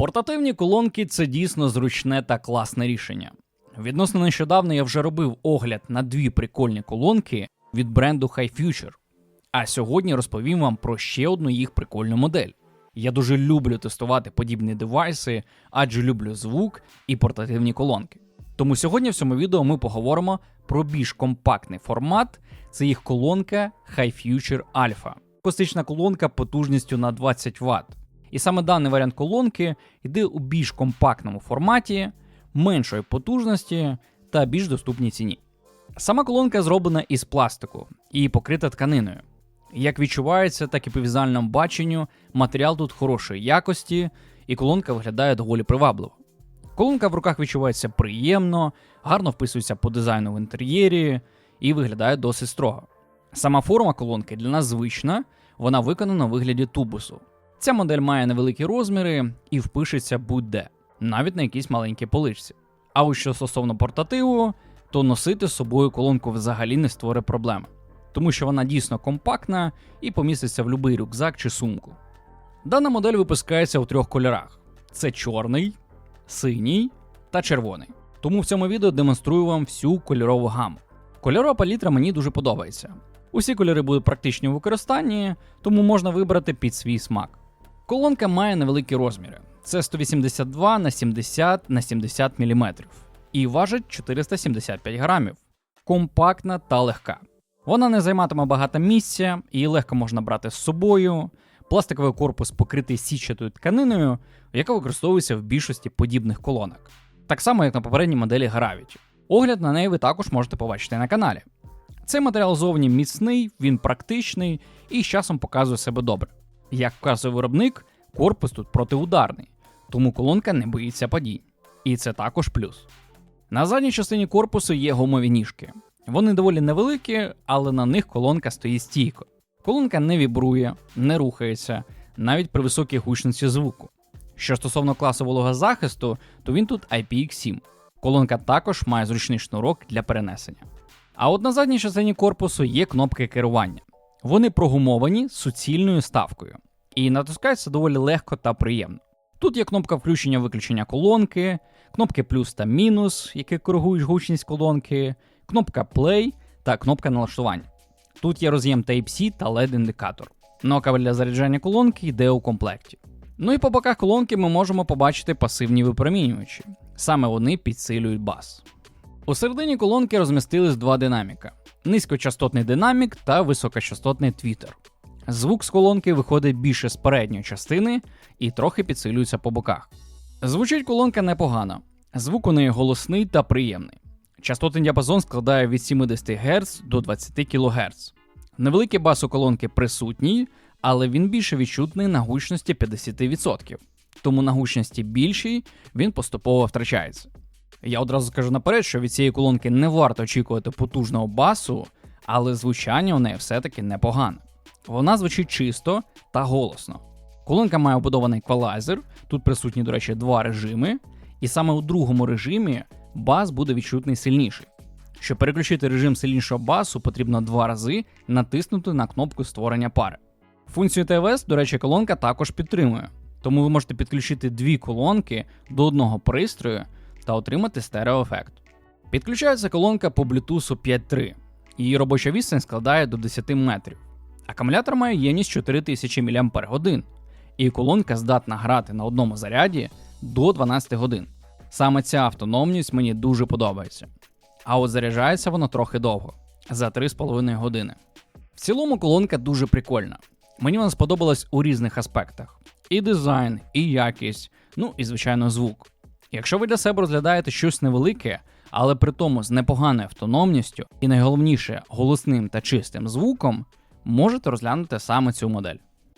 Портативні колонки це дійсно зручне та класне рішення. Відносно нещодавно я вже робив огляд на дві прикольні колонки від бренду High Future. А сьогодні розповім вам про ще одну їх прикольну модель. Я дуже люблю тестувати подібні девайси, адже люблю звук і портативні колонки. Тому сьогодні в цьому відео ми поговоримо про більш компактний формат. Це їх колонка High Future Alpha. Акустична колонка потужністю на 20 Вт. І саме даний варіант колонки йде у більш компактному форматі, меншої потужності та більш доступній ціні. Сама колонка зроблена із пластику і покрита тканиною. Як відчувається, так і по візуальному баченню, матеріал тут хорошої якості, і колонка виглядає доволі привабливо. Колонка в руках відчувається приємно, гарно вписується по дизайну в інтер'єрі і виглядає досить строго. Сама форма колонки для нас звична, вона виконана у вигляді тубусу. Ця модель має невеликі розміри і впишеться будь-де, навіть на якійсь маленькій поличці. А ось що стосовно портативу, то носити з собою колонку взагалі не створить проблеми, тому що вона дійсно компактна і поміститься в будь-який рюкзак чи сумку. Дана модель випускається у трьох кольорах: це чорний, синій та червоний. Тому в цьому відео демонструю вам всю кольорову гаму. Кольорова палітра мені дуже подобається. Усі кольори будуть практичні у використанні, тому можна вибрати під свій смак. Колонка має невеликі розміри: це 182 на 70 на 70 мм і важить 475 грамів. Компактна та легка. Вона не займатиме багато місця, її легко можна брати з собою. Пластиковий корпус покритий січатою тканиною, яка використовується в більшості подібних колонок. Так само, як на попередній моделі Gravity. Огляд на неї ви також можете побачити на каналі. Цей матеріал зовні міцний, він практичний і з часом показує себе добре. Як вказує виробник, корпус тут протиударний, тому колонка не боїться падінь. І це також плюс. На задній частині корпусу є гумові ніжки. Вони доволі невеликі, але на них колонка стоїть стійко. Колонка не вібрує, не рухається, навіть при високій гучності звуку. Що стосовно класу вологозахисту, то він тут IPX7. Колонка також має зручний шнурок для перенесення. А от на задній частині корпусу є кнопки керування. Вони прогумовані суцільною ставкою і натискаються доволі легко та приємно. Тут є кнопка включення-виключення колонки, кнопки плюс та мінус, які коригують гучність колонки, кнопка play та кнопка налаштування. Тут є роз'єм Type-C та LED-індикатор. Ну для заряджання колонки йде у комплекті. Ну і по боках колонки ми можемо побачити пасивні випромінювачі. Саме вони підсилюють бас. У середині колонки розмістились два динаміка: низькочастотний динамік та високочастотний твітер. Звук з колонки виходить більше з передньої частини і трохи підсилюється по боках. Звучить колонка непогано, звук у неї голосний та приємний. Частотний діапазон складає від 70 Гц до 20 кГц. Невеликий бас у колонки присутній, але він більше відчутний на гучності 50%. Тому на гучності більшій він поступово втрачається. Я одразу скажу наперед, що від цієї колонки не варто очікувати потужного басу, але звучання у неї все-таки непогане. Вона звучить чисто та голосно. Колонка має вбудований еквалайзер, тут присутні, до речі, два режими, і саме у другому режимі бас буде відчутний сильніший. Щоб переключити режим сильнішого басу, потрібно два рази натиснути на кнопку створення пари. Функцію ТВС, до речі, колонка також підтримує, тому ви можете підключити дві колонки до одного пристрою та отримати стереоефект. Підключається колонка по Bluetooth 5.3, її робоча відстань складає до 10 метрів. Акумулятор має ємність 4000 мАч, і колонка здатна грати на одному заряді до 12 годин. Саме ця автономність мені дуже подобається. А от заряджається воно трохи довго за 3,5 години. В цілому колонка дуже прикольна. Мені вона сподобалась у різних аспектах: і дизайн, і якість, ну і звичайно звук. Якщо ви для себе розглядаєте щось невелике, але при тому з непоганою автономністю і найголовніше голосним та чистим звуком, можете розглянути саме цю модель.